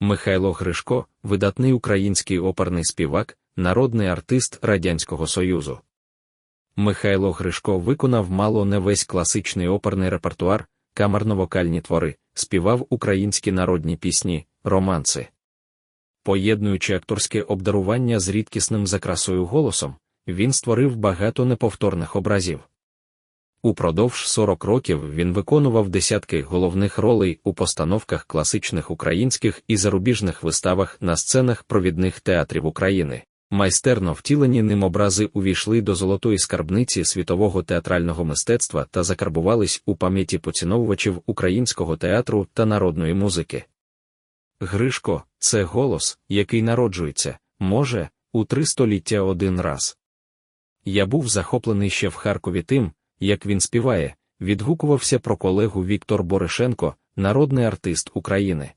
Михайло Гришко, видатний український оперний співак, народний артист Радянського Союзу. Михайло Гришко виконав мало не весь класичний оперний репертуар, камерно-вокальні твори, співав українські народні пісні, романси. Поєднуючи акторське обдарування з рідкісним за красою голосом, він створив багато неповторних образів. Упродовж 40 років він виконував десятки головних ролей у постановках класичних українських і зарубіжних виставах на сценах провідних театрів України. Майстерно втілені ним образи увійшли до золотої скарбниці світового театрального мистецтва та закарбувались у пам'яті поціновувачів українського театру та народної музики. Гришко це голос, який народжується, може, у три століття один раз. Я був захоплений ще в Харкові тим, як він співає, відгукувався про колегу Віктор Боришенко, народний артист України.